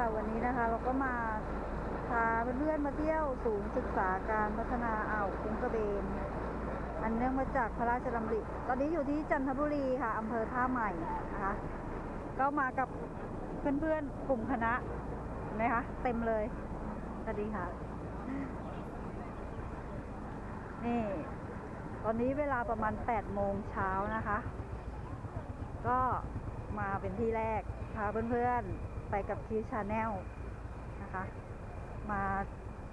ค่ะวันนี้นะคะเราก็มาพาเพื่อนๆมาเที่ยวศูนย์ศึกษาการพัฒนาอ่าวคุ้งกระเบน อันเนื่องมาจากพระราชดำริ ตอนนี้อยู่ที่จันทบุรีค่ะอำเภอท่าใหม่นะคะก็มากับเพื่อนๆกลุ่มคณะเห็นะคะเต็มเลยสวัสดีค่ะ นี่ ตอนนี้เวลาประมาณ8โมงเช้านะคะ ก็ มาเป็นที่แรกพาเพื่อนๆไปกับคิวชาแนลนะคะ มา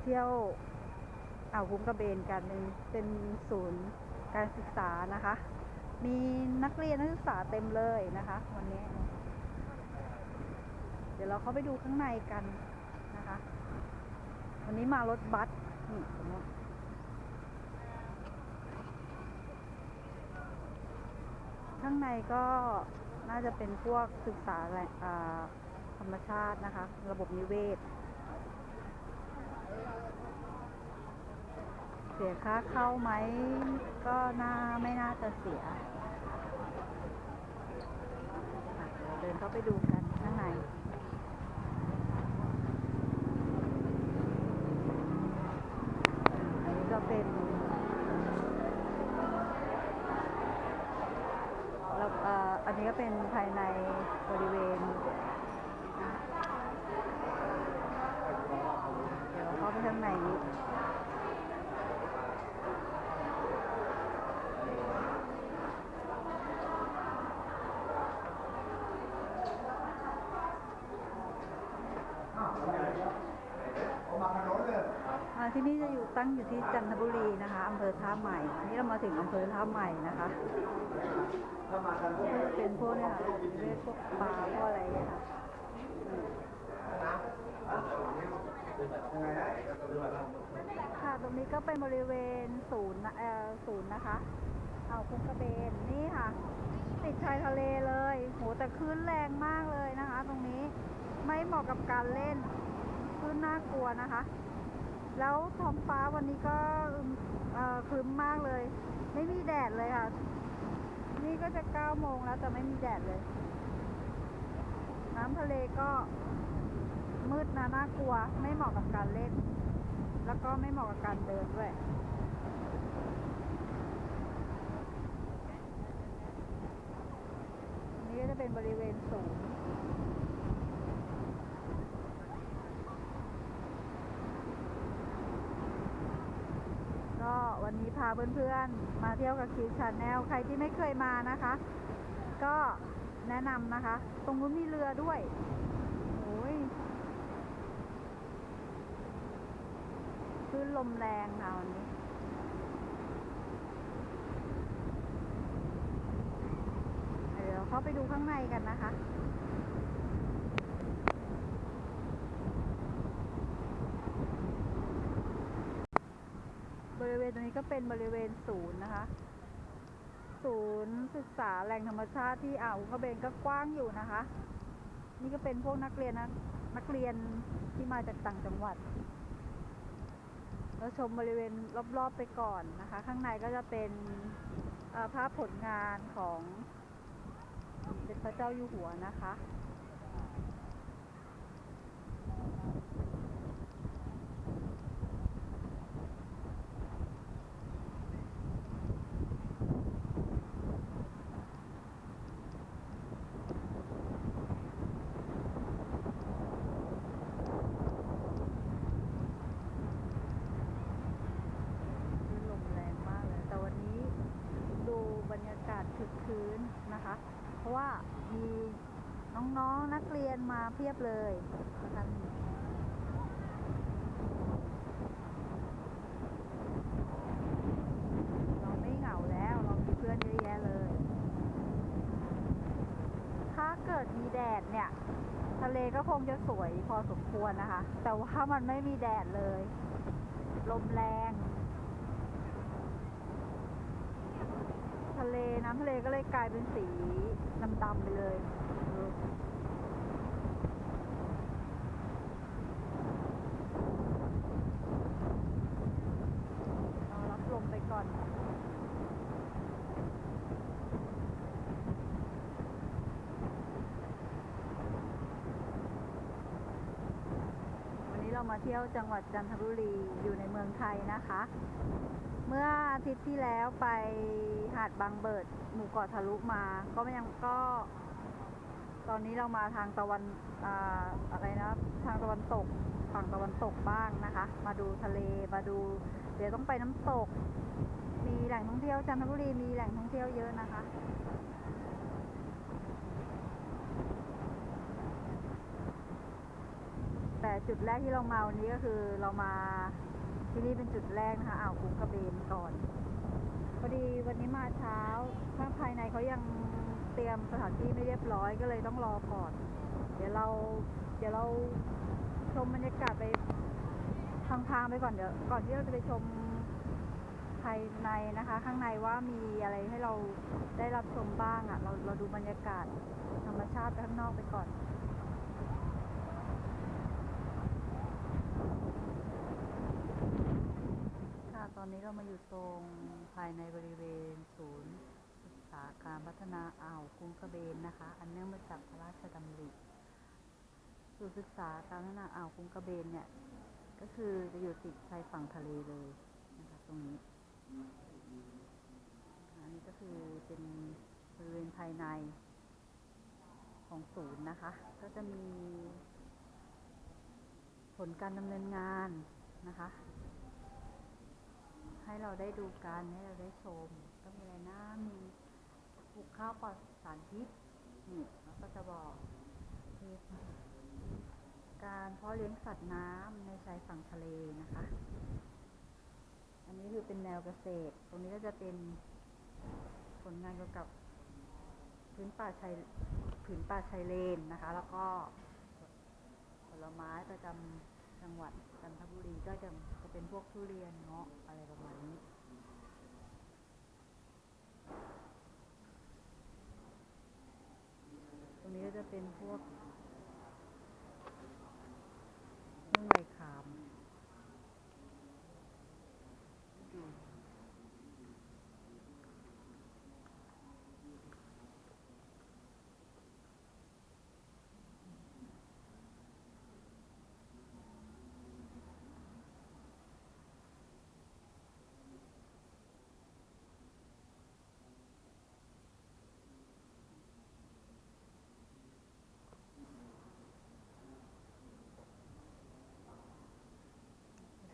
เที่ยวอ่าวคุ้งกระเบนกันเป็นศูนย์การศึกษานะคะ มีนักเรียนนักศึกษาเต็มเลยนะคะ วันนี้ เดี๋ยวเราเข้าไปดูข้างในกันนะคะ วันนี้มารถบัสนี่ตรงนู้ข้างในก็ น่าจะเป็นพวกศึกษาแหล่งธรรมชาตินะคะ ระบบนิเวศ เสียค่าเข้าไหม ก็น่าไม่น่าจะเสีย เดินเข้าไปดูกัน อันนี้ก็เป็นแล้วเอันนี้ก็เป็นภายในบริเวณ เดี๋ยวเข้าไปข้างในนี้ที่นี่จะอยู่ตั้งอยู่ที่จันทบุรีนะคะอำเภอท่าใหม่นนี้เรามาถึงอำเภอท่าใหม่นะคะ เป็นพวกเนี่ยค่ะเรียกพวกปลาพวกอะไรเนี่ยค่ะค่ะ ตรงนี้ก็เป็นบริเวณศูนย์เอ่อศูนย์นะคะอ่าวคุ้งกระเบนนี่ค่ะ ติดชายทะเลเลย โหแต่คลื่นแรงมากเลยนะคะ ตรงนี้ไม่เหมาะกับการเล่นคลื่นน่ากลัวนะคะ แล้วท้องฟ้าวันนี้ก็อึมเอ่อครึ้มมากเลย ไม่มีแดดเลยค่ะ นี่ก็จะเก้าโมงแล้วแต่ไม่มีแดดเลย น้ำทะเลก็มืดนะน่ากลัว ไม่เหมาะกับการเล่น แล้วก็ไม่เหมาะกับการเดินด้วยนี่ก็จะเป็นบริเวณสูง ก็วันนี้ พาเพื่อนๆ มาเที่ยวกับคิวชาแนลใครที่ไม่เคยมานะคะ ก็แนะนำนะคะ ตรงนู้นมีเรือด้วยโอ้ยคลื่นลมแรงค่ะวันนี้เดี๋ยวเข้าไปดูข้างในกันนะคะ บริเว ณตรงนี้ก็เป็นบริเวณศูนย์นะคะ ศูนย์ศึกษาแหล่งธรรมชาติที่อ่าวกระเบนก็กว้างอยู่นะคะ นี่ก็เป็นพวกนักเรียนนะนักเรียนที่มาจากต่างจังหวัดเราชมบริเวณรอบๆไปก่อนนะคะ ข้างในก็จะเป็นภาพผลงานของเด็จพระเจ้าอยู่หัวนะคะ คลื่นลมแรงมากเลย แต่วันนี้ดูบรรยากาศคึกคื นะคะ เพราะว่ามีน้องๆนนักเรียนมาเพียบเลยนะคะเราไม่เหงาแล้วเรามีเพื่อนเยอะแยะเลย ถ้าเกิดมีแดดเนี่ย ทะเลก็คงจะสวยพอสมควรนะคะ แต่ว่ามันไม่มีแดดเลย ลมแรง ทะเลน้ำทะเลก็เลยกลายเป็นสีดำๆไปเลยเรารับลมไปก่อนนเรามาเที่ยวจังหวัดจันทบุรีอยู่ในเมืองไทยนะคะ เมื่ออาทิตย์ที่แล้วไปหาดบางเบิด หมู่เกาะทะลุมา ก็ยังก็ ตอนนี้เรามาทางตะวันอ่าอะไรนะทางตะวันตกฝั่งตะวันตกบ้างนะคะ มาดูทะเลมาดู เดี๋ยวต้องไปน้ำตก มีแหล่งท่องเที่ยวจันทบุรีมีแหล่งท่องเที่ยวเยอะนะคะแต่จุดแรกที่เรามาวันนี้ก็คือเรามา ที่นี่เป็นจุดแรกนะคะอ่าวคุ้งกระเบนก่อนพอดีวันนี้มาเช้าข้างภายในเขายังเตรียมสถานที่ไม่เรียบร้อยก็เลยต้องรอก่อน เดี๋ยวเรา เดี๋ยวเราชมบรรยากาศไปทางทางไปก่อนเดี๋ยวก่อนที่เราจะไปชมภายในนะคะ ข้างในว่ามีอะไรให้เราได้รับชมบ้างอะ่ะ เราเราดูบรรยากาศธรรมชาติข้างนอกไปก่อน ค่ะ ต อนนี้เรามาอยู่ตรงภายในบริเวณศูนย์ศึกษาการพัฒนาอ่าวคุ้งกระเบนนะคะ อันเนื่องมาจากพระราชดำริศูนย์ศึกษาการพัฒนาอ่าวคุ้งกระเบนเนี่ยก็คือจะอยู่ติดชายฝั่งทะเลเลยนะคะตรงนี้ อันนี้ก็คือเป็นบริเวณภายในของศูนย์นะคะ ก็จะมีผลการดำเนินงานนะคะ ให้เราได้ดูกันให้เราได้ชม ก็มีอะไรนะมีปลูกข้าวปลอดสารพิษนี่แล้วก็จะบอกการเพาะเลี้ยงสัตว์น้ำในชายฝั่งทะเลนะคะ อันนี้คือเป็นแนวเกษตร ตรงนี้ก็จะเป็นผลงานเกี่ยวกับพื้นป่าชายผืนป่าชายเลนนะคะ แล้วก็ผลไม้ประจำจังหวัดจันทบุรีก็จะ จะเป็นพวกทุเรียนเงาะอะไรประมาณนี้ ตรงนี้ก็จะเป็นพวกเรื่องใบขาม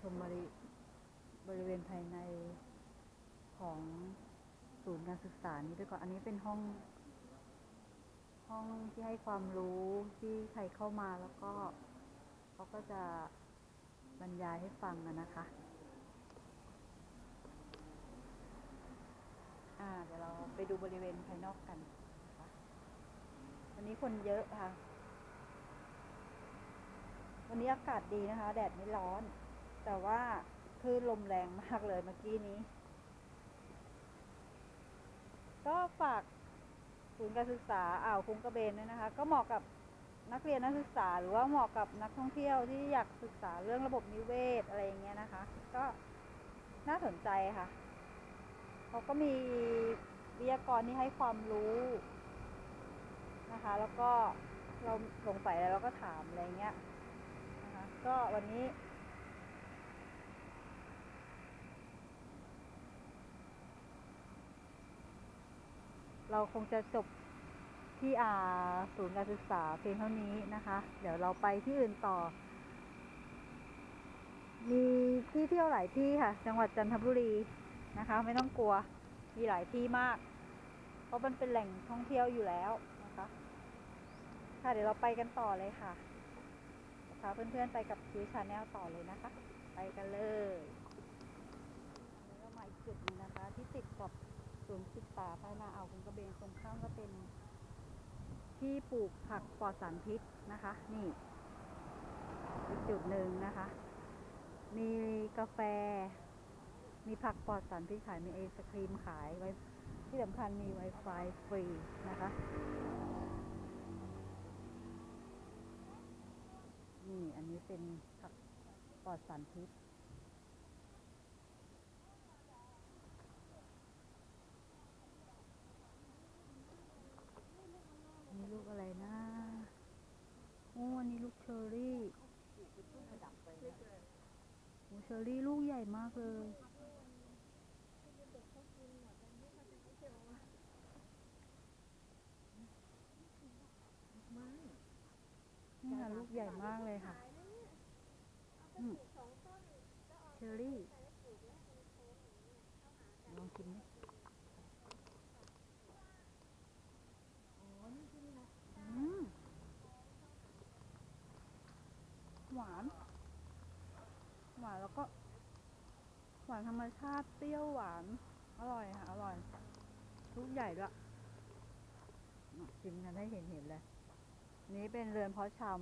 ชมบริบริเวณ ภายในของศูนย์การศึกษานี้ด้วยก่อนอันนี้เป็นห้อง ห้องที่ให้ความรู้ที่ใครเข้ามาแล้วก็เขาก็จะบรรยายให้ฟังนะคะอ่าเดี๋ยวเราไปดูบริเวณภายนอกกันวันนี้คนเยอะค่ะ วันนี้อากาศดีนะคะ แดดไม่ร้อน แต่ว่า คลื่นลมแรงมากเลยเมื่อกี้นี้ ก็ฝากศูนย์การศึกษาอ่าวคุ้งกระเบนด้วยนะคะ ก็เหมาะกับนักเรียนนักศึกษาหรือว่าเหมาะกับนักท่องเที่ยวที่อยากศึกษาเรื่องระบบนิเวศอะไรอย่างเงี้ยนะคะ ก็น่าสนใจค่ะเขาก็มีวิทยากรที่ให้ความรู้นะคะ แล้วก็เราสงสัยอะไรเราก็ถามอะไรเงี้ยนะคะ ก็วันนี้ เราคงจะจบที่อาศูนย์การศึกษาเพียงเท่านี้นะคะ เดี๋ยวเราไปที่อื่นต่อ มีที่เที่ยวหลายที่ค่ะ จังหวัดจันทบุรีนะคะ ไม่ต้องกลัว มีหลายที่มาก เพราะมันเป็นแหล่งท่องเที่ยวอยู่แล้วนะคะ ค่ะเดี๋ยวเราไปกันต่อเลยค่ะพาเพื่อนๆไปกับคิวชาแนลต่อเลยนะคะ ไปกันเลยแล้วมาอีกจุดหนึงนะคะ ที่ติดกับ ศูนย์ศึกษาพัฒนาอ่าวคุ้งกระเบนตรงข้ามก็เป็น ที่ปลูกผักปลอดสารพิษนะคะ นี่อีกจุดหนึ่งนะคะ มีกาแฟ มีผักปลอดสารพิษขายมีไอศครีมขายไว้ ที่สำคัญมี Wi-Fi ฟรีนะคะนี่อันนี้เป็นผักปลอดสารพิษ อันนี้ลูกอะไรนะโอ้อันนี้ลูกเชอร์รี่ โอ้เชอรี่ลูกใหญ่มากเลย นี่ค่ะลูกใหญ่มากเลยค่ะอืมเชอรี่ ลองกินดิอืมหวาน หวานแล้วก็ ห วานธรรมชาติเปรี้ยวหวาน อร่อยค่ะ อร่อยลูกใหญ่ด้วยมากินกันได้เห็นเห็นเลย นี้เป็นเรือนเพาะชำ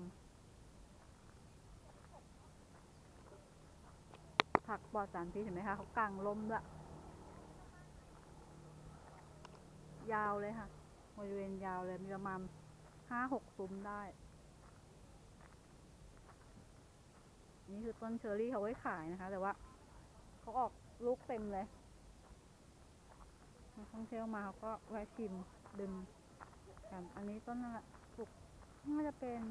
ผักปลอดสารพิษเห็นไหมคะเขากางลมด้วยยาวเลยค่ะบริเวณยาวเลยมีประมาณห้าหกซุ้มได้ นี่คือต้นเชอร์รี่เขาไว้ขายนะคะ แต่ว่า เขาออกลูกเต็มเลยนักท่องเที่ยวมาเขาก็แวะชิมดึงกันอันนี้ต้นอะไรปลูกน่าจะเป็น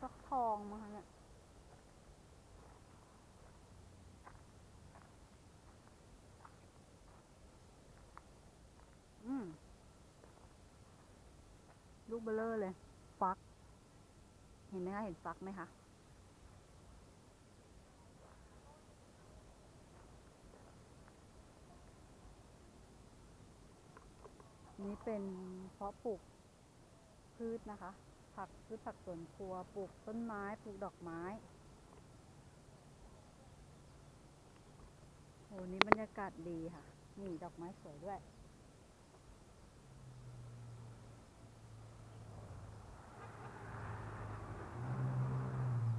ฟักทองมั้งคะเนี่ยอืมลูกเบลเลอร์เลย ฟัก เห็นไหมคะ เห็นฟักไหมคะ เป็นเพาะปลูกพืชนะคะ ผักพืชผักสวนครัวปลูกต้นไม้ปลูกดอกไม้โหนี่บรรยากาศดีค่ะ นี่ดอกไม้สวยด้วย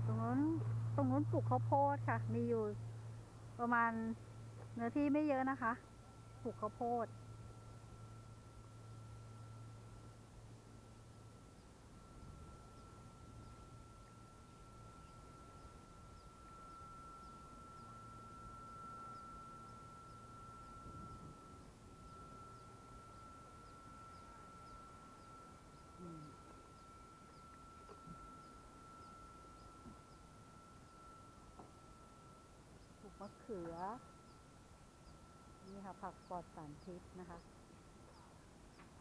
ตรงนู้นตรงนู้นปลูกข้าวโพดค่ะ มีอยู่ประมาณเนื้อที่ไม่เยอะนะคะ ปลูกข้าวโพด อืมปลูกมะเขือ นี่ค่ะ ผักปลอดสารพิษนะคะ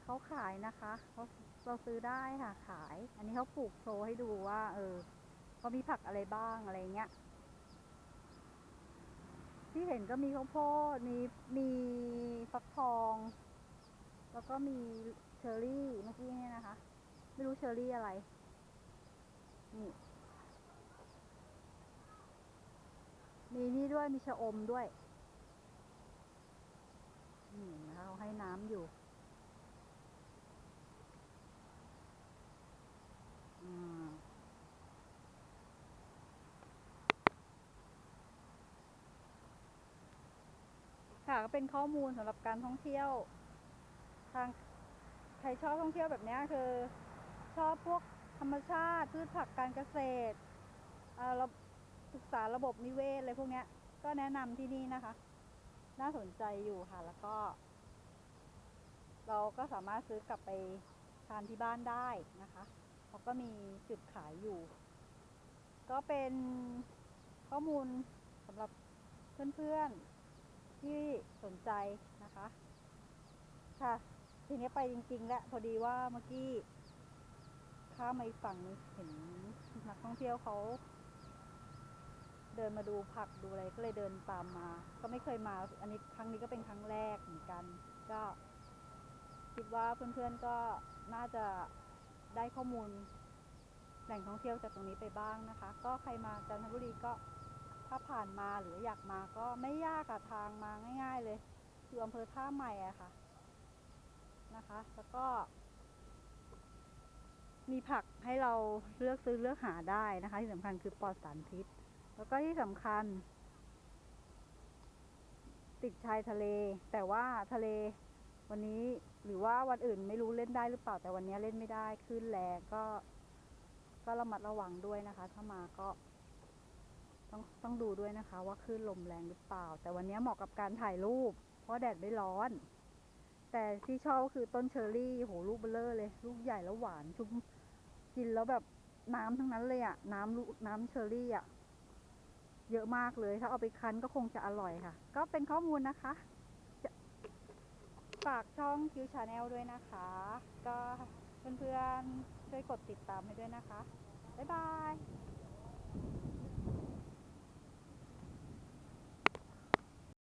เขาขายนะคะเขาเราซื้อได้ค่ะ ขาย อันนี้เขาปลูกโชว์ให้ดูว่า เออเขามีผักอะไรบ้างอะไรเงี้ย ที่เห็นก็มีข้าวโพด มีมีฟักทอง แล้วก็มีเชอร์รี่เมื่อกี้เนี่ยนะคะ ไม่รู้เชอร์รี่อะไร นี่ มีนี่ด้วยมีชะอมด้วย นี่นะคะเขาให้น้ำอยู่ค่ะก็เป็นข้อมูลสำหรับการท่องเที่ยว ทางใครชอบท่องเที่ยวแบบนี้คือ ชอบพวกธรรมชาติพืชผักการเกษตรเรา ศึกษาระบบนิเวศอะไรพวกเนี้ย ก็แนะนำที่นี่นะคะ น่าสนใจอยู่ค่ะ แล้วก็ เราก็สามารถซื้อกลับไปทานที่บ้านได้นะคะเขาก็มีจุดขายอยู่ ก็เป็นข้อมูลสำหรับเพื่อนๆที่สนใจนะคะ ค่ะ ทีนี้ไปจริง ๆ แล้วพอดีว่าเมื่อกี้ข้ามมาอีกฝั่งเห็นนักท่องเที่ยวเขา เดินมาดูผักดูอะไรก็เลยเดินตามมา ก็ไม่เคยมา อันนี้ครั้งนี้ก็เป็นครั้งแรกเหมือนกัน ก็คิดว่าเพื่อนๆก็น่าจะได้ข้อมูลแหล่งท่องเที่ยวจากตรงนี้ไปบ้างนะคะ ก็ใครมาจันทบุรีก็ถ้าผ่านมาหรืออยากมาก็ไม่ยากอะทางมาง่าย ๆ เลยอยู่อำเภอท่าใหม่อะค่ะนะคะ แล้วก็ มีผักให้เราเลือกซื้อเลือกหาได้นะคะ ที่สำคัญคือปลอดสารพิษ แล้วก็ที่สำคัญ ติดชายทะเล แต่ว่าทะเลวันนี้หรือว่าวันอื่นไม่รู้เล่นได้หรือเปล่าแต่วันนี้เล่นไม่ได้คลื่นแรงก็ ก็ระมัดระวังด้วยนะคะ ถ้ามาก็ต้องต้องดูด้วยนะคะ ว่าคลื่นลมแรงหรือเปล่า แต่วันนี้เหมาะกับการถ่ายรูป เพราะแดดไม่ร้อน แต่ที่ชอบก็คือต้นเชอร์รี่โหลูกเบลเลอร์เลย ลูกใหญ่แล้วหวานชุ่มกินแล้วแบบน้ำทั้งนั้นเลยอะน้ำลูกน้ำเชอร์รี่อะ เยอะมากเลย ถ้าเอาไปคั้นก็คงจะอร่อยค่ะ ก็เป็นข้อมูลนะคะฝากช่องคิวชาแนลด้วยนะคะ ก็เพื่อนๆช่วยกดติดตามให้ด้วยนะคะ บ๊ายบาย